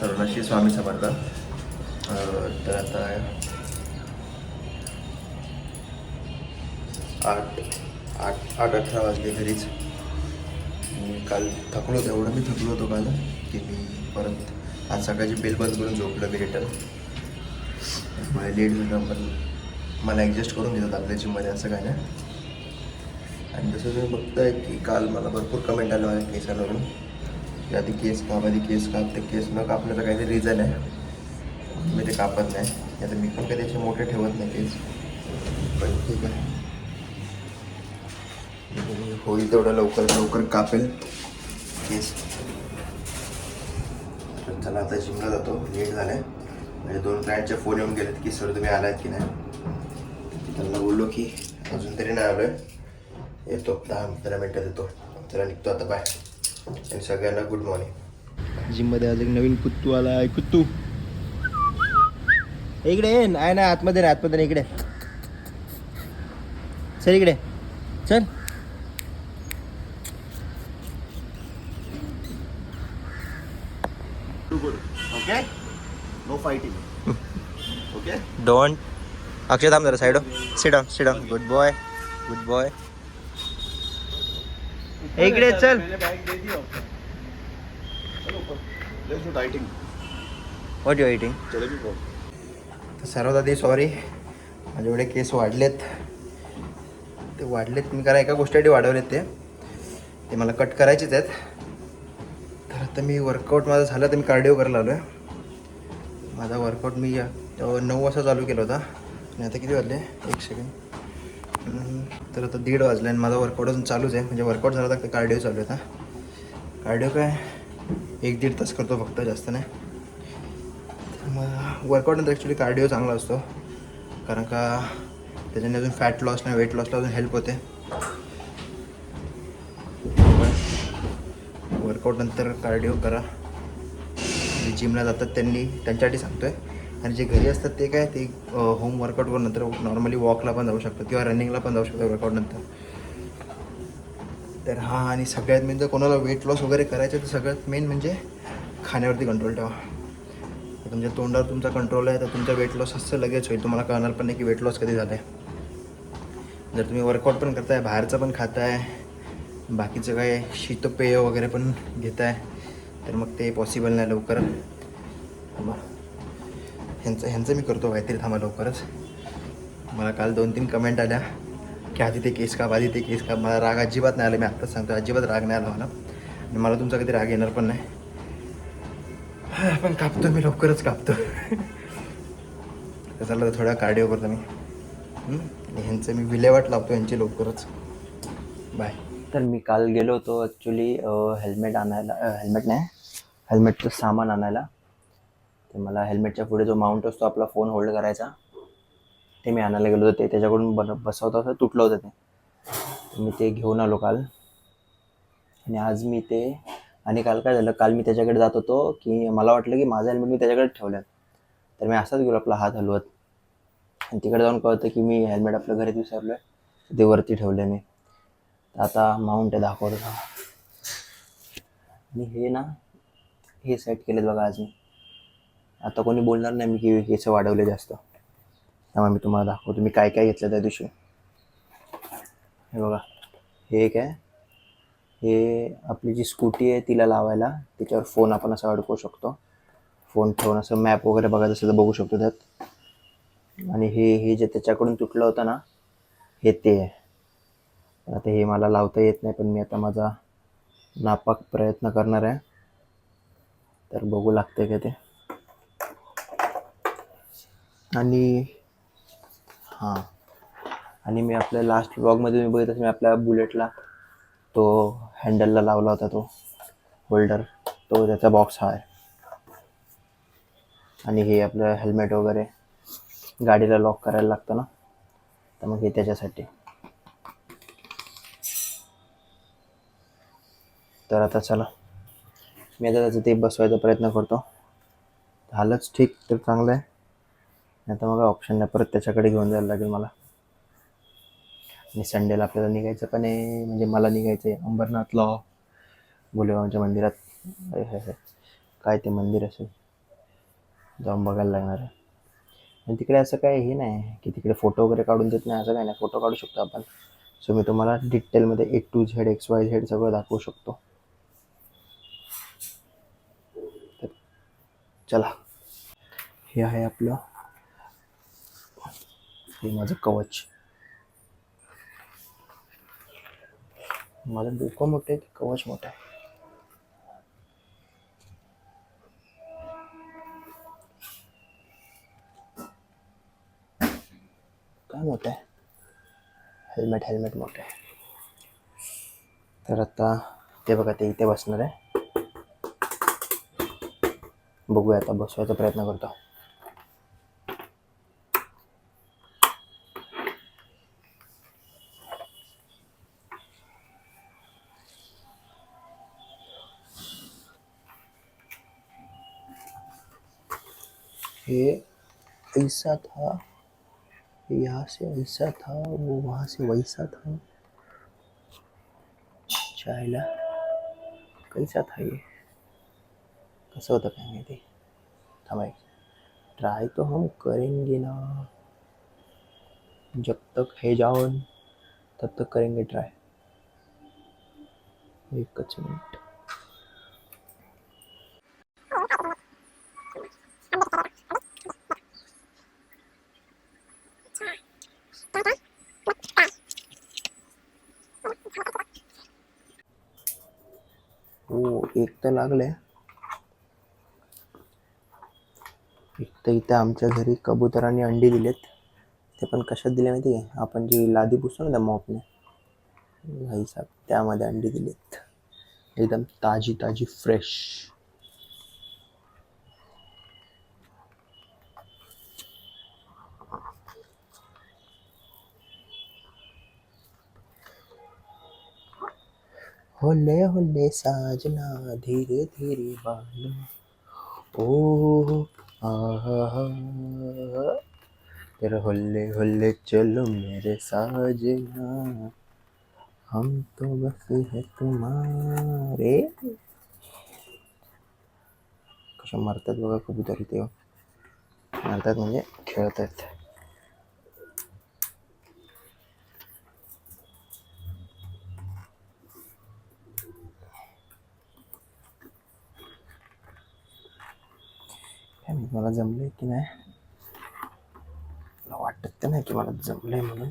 सर्वांना श्री स्वामी समर्थ. तर आता आठ आठ आठ अठरा वाजले घरीच. मी काल थकलो होतो एवढं मी थकलो होतो काल की मी परत आज सकाळची बेल बंद करून झोपलं मी रिटर्न त्यामुळे लेट झालं पण मला ॲडजस्ट करून घेतात आपल्या जिममध्ये असं काय नाही. आणि जसं तुम्ही बघताय की काल मला भरपूर कमेंट आलं माझ्या केसांवरून. आधी केस काप आधी केस काप ते केस न कापण्याचं काहीतरी रिझन आहे. मी ते कापत नाही. आता मी पण कधी असे मोठे ठेवत नाही केस. पण ठीक आहे. होईल तेवढं लवकर लवकर कापेल केस. चला आता जिमला जातो. लेट झालं आहे म्हणजे दोन क्लायंटचे फोन येऊन गेलेत की सर तुम्ही आलात की नाही? त्यांना बोललो की अजून तरी नाही आलो आहे येतो दहा पंधरा मिनटात येतो चला निघतो आता. बाय. आणि सगळ्यांना गुड मॉर्निंग जिममध्ये आज एक नवीन कुत्तू आला आहे. कुत्तू. इकडे ये. आहे ना आतमध्ये रे आतमध्ये नाही, इकडे. चल इकडे. चल. Okay no fighting okay don't Akshay थांब जरा side sit down sit down good boy good boy इकडे चल. व्हॉट यू इटिंग तर सर्वात आधी सॉरी माझे एवढे केस वाढलेत. ते वाढलेत मी करा एका गोष्टीसाठी वाढवलेत ते. ते मला कट करायचेच आहेत. तर आता मी वर्कआउट माझं झालं तर मी कार्डिओ करायला आलो आहे माझा वर्कआउट मी नऊ वाजता चालू केला होता. आणि आता किती वाजले? एक सेकंड तर आता दीड वाजलं आणि माझा वर्कआउट अजून चालूच आहे. म्हणजे वर्कआउट झाला तर कार्डिओ चालू आहे आता. कार्डिओ काय? एक दीड तास करतो फक्त जास्त नाही. मग वर्कआउटनंतर ॲक्च्युली कार्डिओ चांगला असतो. कारण का त्याच्याने अजून फॅट लॉस नाही वेट लॉसला अजून हेल्प होते. वर्कआउट नंतर कार्डिओ करा. जे जिमला जातात त्यांनी त्यांच्यासाठी सांगतो आहे आणि जे घरी असतात ते काय ते होम वर्कआउट करून नंतर नॉर्मली वॉकला पण जाऊ शकतात किंवा रनिंगला पण जाऊ शकतात वर्कआउट नंतर. तर हां आणि सगळ्यात मेन जर कोणाला वेट लॉस वगैरे करायचं तर सगळ्यात मेन म्हणजे खाण्यावरती कंट्रोल ठेवा. तुमच्या तोंडावर तुमचा कंट्रोल आहे तर तुमचा वेट लॉस असं लगेच होईल. तुम्हाला कळणार पण नाही की वेट लॉस कधी झालं आहे जर तुम्ही वर्कआउट पण करताय बाहेरचं पण खाताय बाकीचं काय शीतपेय वगैरे पण घेताय तर मग ते पॉसिबल नाही लवकर. थांबा. ह्यांचं ह्यांचं मी करतो काहीतरी थांबा लवकरच. मला काल दोन तीन कमेंट आल्या. की आधी ते केस काप आधी ते केस काप. मला राग अजिबात नाही आला मी आत्ताच सांगतो अजिबात राग नाही आला मला. आणि मला तुमचा कधी राग येणार पण नाही. पण कापतो मी लवकरच कापतो. तर चला थोडा कार्डिओ करतो मी. ह्यांचं मी विल्हेवाट लावतो यांची लवकरच. बाय तर मी काल गेलो होतो ॲक्च्युली हेल्मेट आणायला हेल्मेट नाही हेल्मेटचं सामान आणायला. ते मला हेल्मेटच्या पुढे जो माउंट असतो आपला फोन होल्ड करायचा ते मी आणायला गेलो होतो. ते त्याच्याकडून बन बसवता असं तुटलं होतं ते. मी ते घेऊन आलो काल. आणि आज मी ते आणि काल काय झालं काल मी त्याच्याकडे जात होतो की मला वाटलं की माझं हेल्मेट मी त्याच्याकडे ठेवलं तर मी असाच गेलो आपला हात हलवत. आणि तिकडे जाऊन कळतं की मी हेल्मेट आपल्या घरीच विसरलो आहे ते वरती ठेवलं मी. तर आता माउंट आहे दाखवतो. आणि हे ना हे सेट केलेत बघा आज मी. आता कोणी बोलणार नाही मी की केस वाढवले जास्त. त्यामुळे मी तुम्हाला दाखवतो. मी काय काय घेतलं त्या दिवशी? हे बघा. हे एक आहे. हे आपली जी स्कूटी आहे तिला लावायला त्याच्यावर फोन आपण असं अडकवू शकतो. फोन ठेवून असं मॅप वगैरे बघायचं असेल तर बघू शकतो त्यात. आणि हे हे जे त्याच्याकडून तुटलं होतं ना हे ते आहे. आता हे मला लावता येत नाही पण मी आता माझा नापाक प्रयत्न करणार आहे. तर बघू लागते का ते? आणि हां. आणि मी आपल्या लास्ट ब्लॉगमध्ये मी बघितलं मी आपल्या बुलेटला तो हँडलला लावला होता तो होल्डर तो त्याचा बॉक्स हा आहे. आणि हे आपलं हेल्मेट वगैरे गाडीला लॉक करायला लागतं ना? तर मग हे त्याच्यासाठी. तर आता चला. मी आता त्याचं ते बसवायचा प्रयत्न करतो. झालंच ठीक तर चांगलं आहे. नाही तर मग ऑप्शन नाही. परत त्याच्याकडे घेऊन जायला लागेल मला. आणि संडेला आपल्याला निघायचं पण आहे म्हणजे मला निघायचं आहे अंबरनाथला भोलेबाबांच्या मंदिरात. काय ते मंदिर असेल. जाऊन बघायला लागणार आहे. आणि तिकडे असं काय हे नाही की तिकडे फोटो वगैरे काढून देत नाही असं काय नाही. फोटो काढू शकतो आपण. सो मी तुम्हाला डिटेलमध्ये A to Z X Y Z सगळं दाखवू शकतो. तर चला. हे आहे आपलं हे माझं कवच. माझं डोकं मोठं आहे की कवच मोठं आहे. काय मोठं आहे? हेल्मेट हेल्मेट मोठं आहे. तर आता ते बघा ते इथे बसणार आहे. बघूया आता बसवायचा प्रयत्न करतो. ऐसा था, यहाँ से ऐसा था, वो वहाँ से वैसा था। चायला कैसा था ये? कसं होतं काय माहिती थांबा एक ट्राय तो हम करेंगे ना। जब तक है जाओन तब तक करेंगे ट्राय एकच मिनिट। हो एक तर लागले. एक तर इथं आमच्या घरी कबुतरांनी अंडी दिलेत. ते पण कशात दिले माहिती आहे? आपण जी लादी पुसतो ना त्या मॉपने भाई साहेब त्यामध्ये अंडी दिलेत. एकदम ताजी ताजी फ्रेश होले होले साजना धीरे धीरे बालो। ओ आहा तेरे होले होले चलो मेरे साजना। हम तो बस है तुम्हारे। कशा मारतात बघा कबूतर इथे मारतात म्हणजे खेळत मला जमलंय की नाही? मला वाटत तर नाही की मला जमले म्हणून.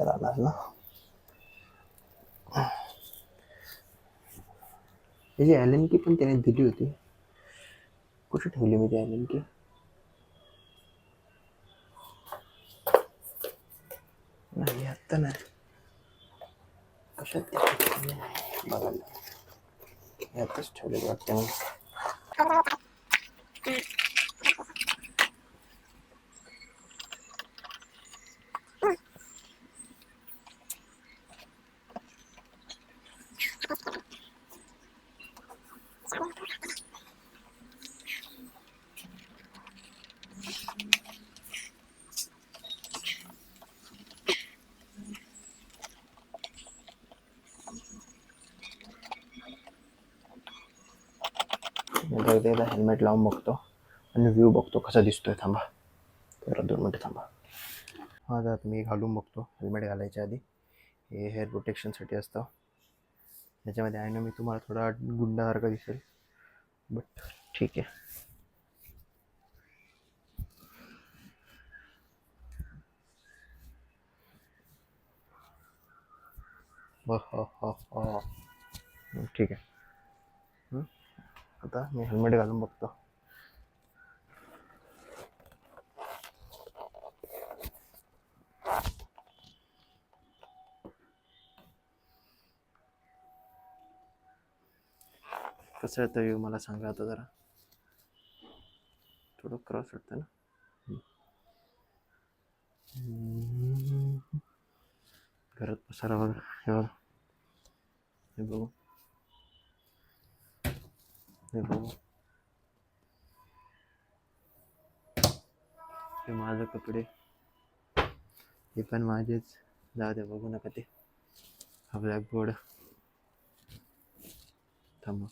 असं राहणार ना त्याची ॲलन की पण त्याने दिली होती. कुठे ठेवली मी ती ॲलन की नाही आत्ता नाही. कशात बघायला यातच ठेवलेली वाटतं मी एकदा हेल्मेट लावून बघतो. आणि व्ह्यू बघतो कसा दिसतोय थांबा. तर दोन मिनटं थांबा. हा जात मी घालून बघतो हेल्मेट घालायच्या आधी. हे हेअर प्रोटेक्शनसाठी असतं. त्याच्यामध्ये आहे ना मी तुम्हाला थोडा गुंडासारखं दिसेल. बट ठीक आहे. हो, हो, हो, ठीक आहे. आता मी हेल्मेट घालून बघतो. कसं येतं व्ह्यू मला सांगा आता जरा. थोडं क्रॉस वाटतं ना? घरात पसारा वगैरे बघा. हे बघू. हे बघू. हे माझे कपडे. हे पण माझेच. जाऊ दे बघू नका ते. हा ब्लॅकबोर्ड थांबा.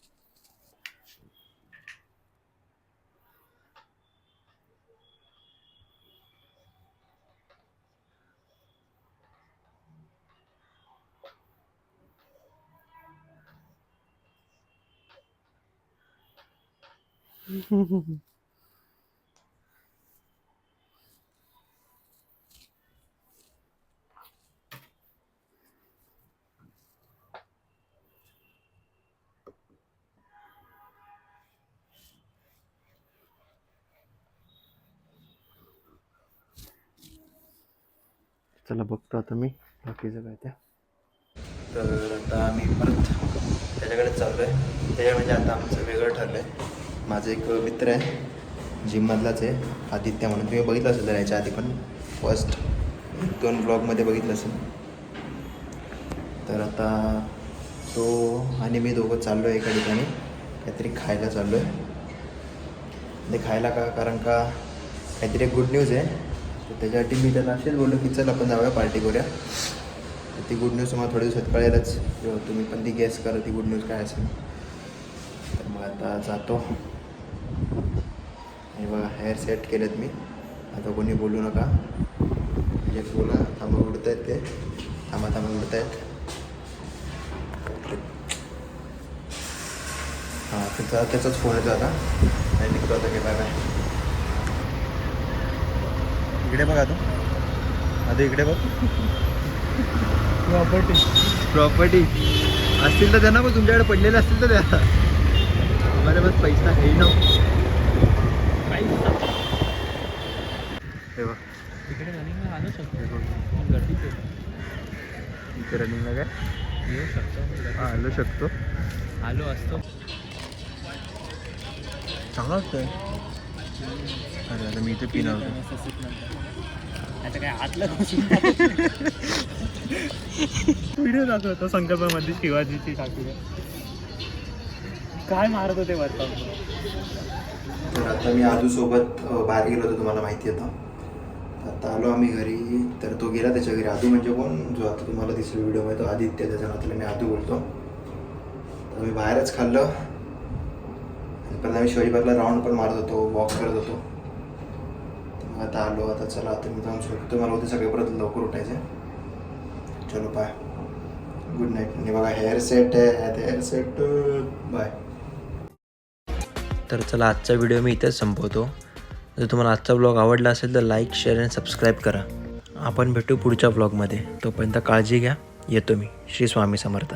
चला बघतो आता मी बाकीचं काय त्या तर आता आम्ही परत त्याच्याकडे चाललो आहे त्याच्या म्हणजे आता आमचं वेगळं ठरलं आहे माझं एक मित्र आहे जिममधलाच आहे आदित्य म्हणून. तुम्ही बघितलं असेल तर याच्या आधी पण. फर्स्ट दोन ब्लॉगमध्ये बघितलं असेल. तर आता तो आणि मी दोघं चाललो आहे एका ठिकाणी. काहीतरी खायला चाललो आहे ते खायला का कारण का काहीतरी एक गुड न्यूज आहे. तर त्याच्यासाठी मी त्याला असेच बोललो की चल आपण जाऊया पार्टी करूया. तर ती गुड न्यूज तुम्हाला थोड्या दिवसात कळेलच. तुम्ही पण ती गेस करा ती गुड न्यूज काय असेल. तर मग आता जातो. आणि बघा हेअर सेट केलेत मी. आता कोणी बोलू नका. म्हणजे बोला थांबा उडत आहेत ते. थांबा थांबा उडत आहेत हां त्याचा त्याचाच फोन येतो आता. आणि निघतो आता की बाय बाय इकडे बघा तो आता इकडे बघ. प्रॉपर्टी प्रॉपर्टी असतील तर द्या ना मग तुमच्याकडे पडलेले असतील तर द्या. बस पैसा आहे ना। हे बघ. तिकडे रनिंगला आलो शकतो. हे बघ. पण गर्दीच आहे. इथे रनिंगला काय? येऊ शकतो हा आलो शकतो. आलो असतो. चांगला असतोय अरे आता मी इथे पिणार आता काय आतलं व्हिडिओ दाखवतो संकल्पामध्ये शिवाजीची ठाकूर काय मारत होते वरता तर आता मी आजूसोबत बाहेर गेलो होतो तुम्हाला माहिती होतं आता. आलो आम्ही घरी तर तो गेला त्याच्या घरी. आदू म्हणजे कोण? जो आता तुम्हाला दिसेल व्हिडिओमध्ये तो आदित्य. त्याच्या नात्याला मी आदू बोलतो. तर मी बाहेरच खाल्लं. आणि पहिला मी शिवाजी पार्कला राऊंड पण मारत होतो वॉक करत होतो. मग आता आलो आता चला आता मी जाऊन झोपतो. मला होते सगळे परत लवकर उठायचे चलो बाय गुड नाईट आणि बघा हेअर सेट आहे. हेअर सेट बाय तर चला आजचा व्हिडिओ मी इथेच संपवतो. जर तुम्हाला आजचा ब्लॉग आवडला असेल तर लाईक शेअर आणि सबस्क्राईब करा. आपण भेटू पुढच्या ब्लॉगमध्ये तोपर्यंत काळजी घ्या. येतो मी. श्री स्वामी समर्थ.